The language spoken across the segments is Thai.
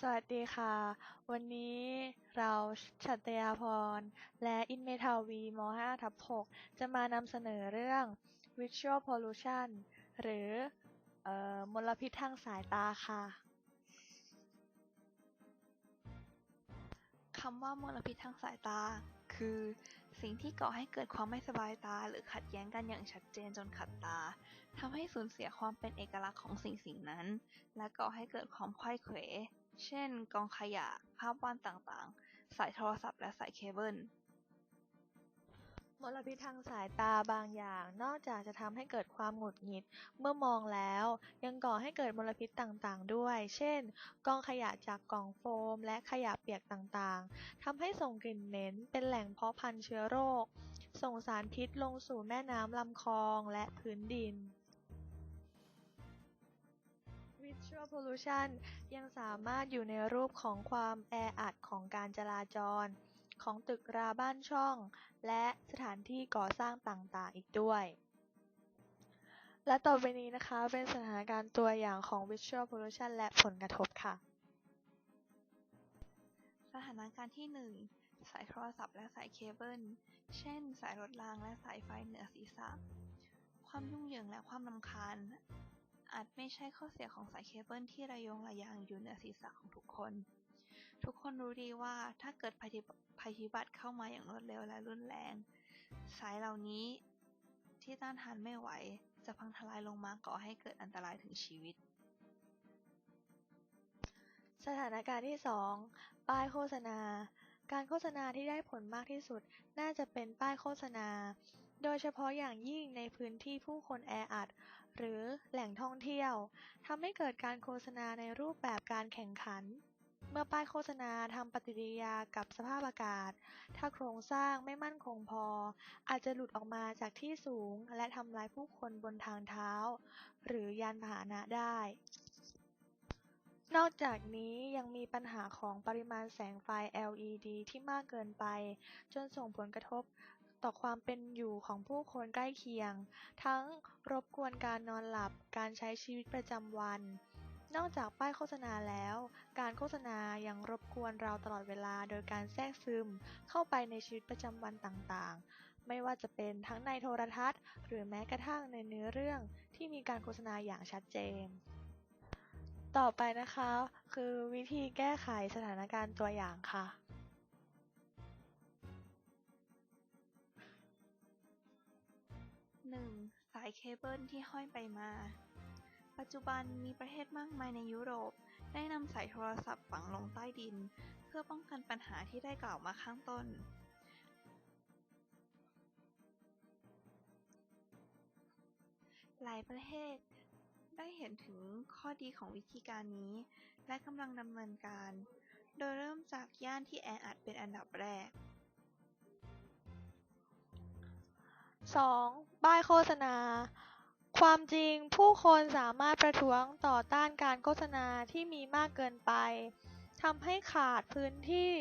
สวัสดีค่ะ วันนี้เราชัตยาพร และอินเมทาวีม .5 ทับ6จะมานำเสนอเรื่อง Visual Pollution หรือออมลพิษทางสายตาค่ะคำว่ามลพิษทางสายตา คือสิ่งที่ก่อให้เกิดความไม่สบายตา หรือขัดแย้งกันอย่างชัดเจนจนขัดตาทำให้สูญเสียความเป็นเอกลักษณ์ของสิ่งสิ่งนั้น และก่อให้เกิดความไขว้เขว เช่น กองขยะ ภาพวาดต่างๆ สายโทรศัพท์และสายเคเบิล มลพิษทางสายตาบางอย่าง นอกจากจะทำให้เกิดความหงุดหงิดเมื่อมองแล้ว ยังก่อให้เกิดมลพิษต่างๆ ด้วย เช่น กองขยะจากกล่องโฟม และขยะเปียกต่างๆทำให้ส่งกลิ่นเหม็น เป็นแหล่งเพาะพันธุ์เชื้อโรค ส่งสารพิษลงสู่แม่น้ำลำคลองและพื้นดิน Visual Pollution ยังสามารถอยู่ในรูปของความแออัดของการจราจร ของตึกราบ้านช่อง และสถานที่ก่อสร้างต่างๆอีกด้วย และต่อไปนี้นะคะเป็นสถานการณ์ตัวอย่างของ Visual Pollution และผลกระทบค่ะ สถานการณ์ที่ 1 สายโทรศัพท์และสายเคเบิล เช่น สายรถรางและสายไฟเหนือศีรษะ ความยุ่งเหยิงและความรำคาญ อาจไม่ใช่ข้อเสียของสายเคเบิลที่ระยงระยางอยู่เหนือศีรษะของทุกคน ทุกคนรู้ดีว่าถ้าเกิดภัยพิบัติเข้ามาอย่างรวดเร็วและรุนแรง สายเหล่านี้ที่ต้านทานไม่ไหว จะพังทลายลงมาก่อให้เกิดอันตรายถึงชีวิต สถานการณ์ที่ 2 ป้ายโฆษณาการโฆษณาที่ได้ผลมากที่สุด น่าจะเป็นป้ายโฆษณา โดยเฉพาะอย่างยิ่งในพื้นที่ผู้คนแออัด หรือแหล่งท่องเที่ยวทำให้เกิดการโฆษณาในรูปแบบการแข่งขัน เมื่อป้ายโฆษณาทำปฏิกิริยากับสภาพอากาศ ถ้าโครงสร้างไม่มั่นคงพอ อาจจะหลุดออกมาจากที่สูงและทำลายผู้คนบนทางเท้า หรือยานพาหนะได้ นอกจากนี้ยังมีปัญหาของปริมาณแสงไฟ LED ที่มากเกินไป จนส่งผลกระทบ ต่อความเป็นอยู่ของผู้คนใกล้เคียง ทั้งรบกวนการนอนหลับ การใช้ชีวิตประจำวัน นอกจากป้ายโฆษณาแล้ว การโฆษณายังรบกวนเราตลอดเวลาโดยการแทรกซึม เข้าไปในชีวิตประจำวันต่างๆ ไม่ว่าจะเป็นทั้งในโทรทัศน์ หรือแม้กระทั่งในเนื้อเรื่องที่มีการโฆษณาอย่างชัดเจนต่อไปนะคะ คือวิธีแก้ไขสถานการณ์ตัวอย่างค่ะ 1. สายเคเบิลที่ห้อยไปมา ปัจจุบันมีประเทศมากมายในยุโรป ได้นำสายโทรศัพท์ฝังลงใต้ดิน เพื่อป้องกันปัญหาที่ได้กล่าวมาข้างต้น หลายประเทศได้เห็นถึงข้อดีของวิธีการนี้ และกำลังดำเนินการ โดยเริ่มจากย่านที่แออัดเป็นอันดับแรก 2. ป้ายโฆษณา ความจริงผู้คนสามารถประท้วงต่อต้านการโฆษณาที่มีมากเกินไปทำให้ขาดพื้นที่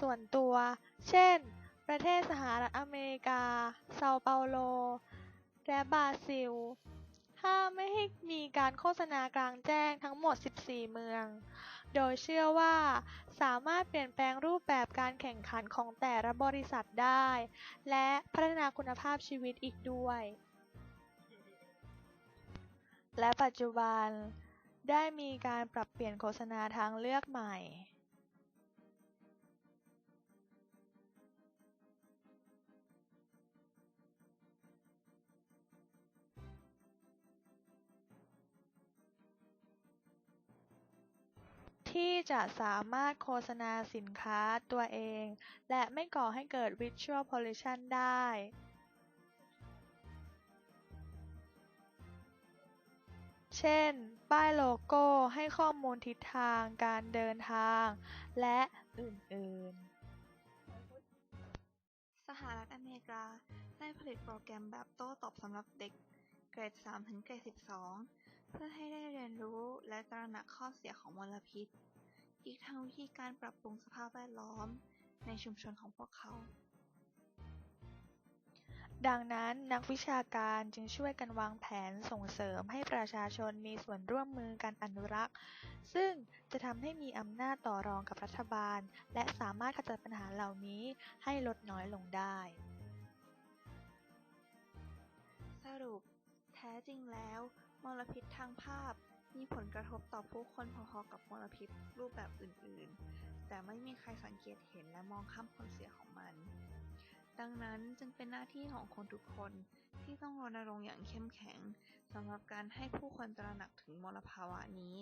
ส่วนตัว เช่น ประเทศสหรัฐอเมริกา เซาเปาโล และบราซิล ห้ามไม่ให้มีการโฆษณากลางแจ้งทั้งหมด 14 เมือง โดยเชื่อว่าสามารถเปลี่ยนแปลงรูปแบบการแข่งขันของแต่ละบริษัทได้ และพัฒนาคุณภาพชีวิตอีกด้วย และปัจจุบันได้มีการปรับเปลี่ยนโฆษณาทางเลือกใหม่ ที่จะสามารถโฆษณาสินค้าตัวเอง และไม่ก่อให้เกิด Visual Pollution ได้ เช่น ป้ายโลโก้ให้ข้อมูลทิศทางการเดินทาง และอื่น ๆ สหรัฐอเมริกา ได้ผลิตโปรแกรมแบบโต้ตอบสำหรับเด็กเกรด 3 ถึงเกรด 12 เพื่อให้ได้เรียนรู้และตระหนักข้อเสียของมลพิษ อีกทั้งวิธีการปรับปรุงสภาพแวดล้อมในชุมชนของพวกเขา ดังนั้นนักวิชาการจึงช่วยกันวางแผนส่งเสริมให้ประชาชนมีส่วนร่วมมือกันอนุรักษ์ ซึ่งจะทำให้มีอำนาจต่อรองกับรัฐบาล และสามารถขจัดปัญหาเหล่านี้ให้ลดน้อยลงได้ สรุป แท้จริงแล้วมลพิษทางภาพ มีผลกระทบต่อผู้คนพอๆกับมลพิษรูปแบบอื่นๆ แต่ไม่มีใครสังเกตเห็นและมองข้ามผลเสียของมัน ดังนั้นจึงเป็นหน้าที่ของคนทุกคนที่ต้องรณรงค์อย่างเข้มแข็งสำหรับการให้ผู้คนตระหนักถึงมลภาวะนี้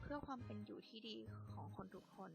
เพื่อความเป็นอยู่ที่ดีของคนทุกคน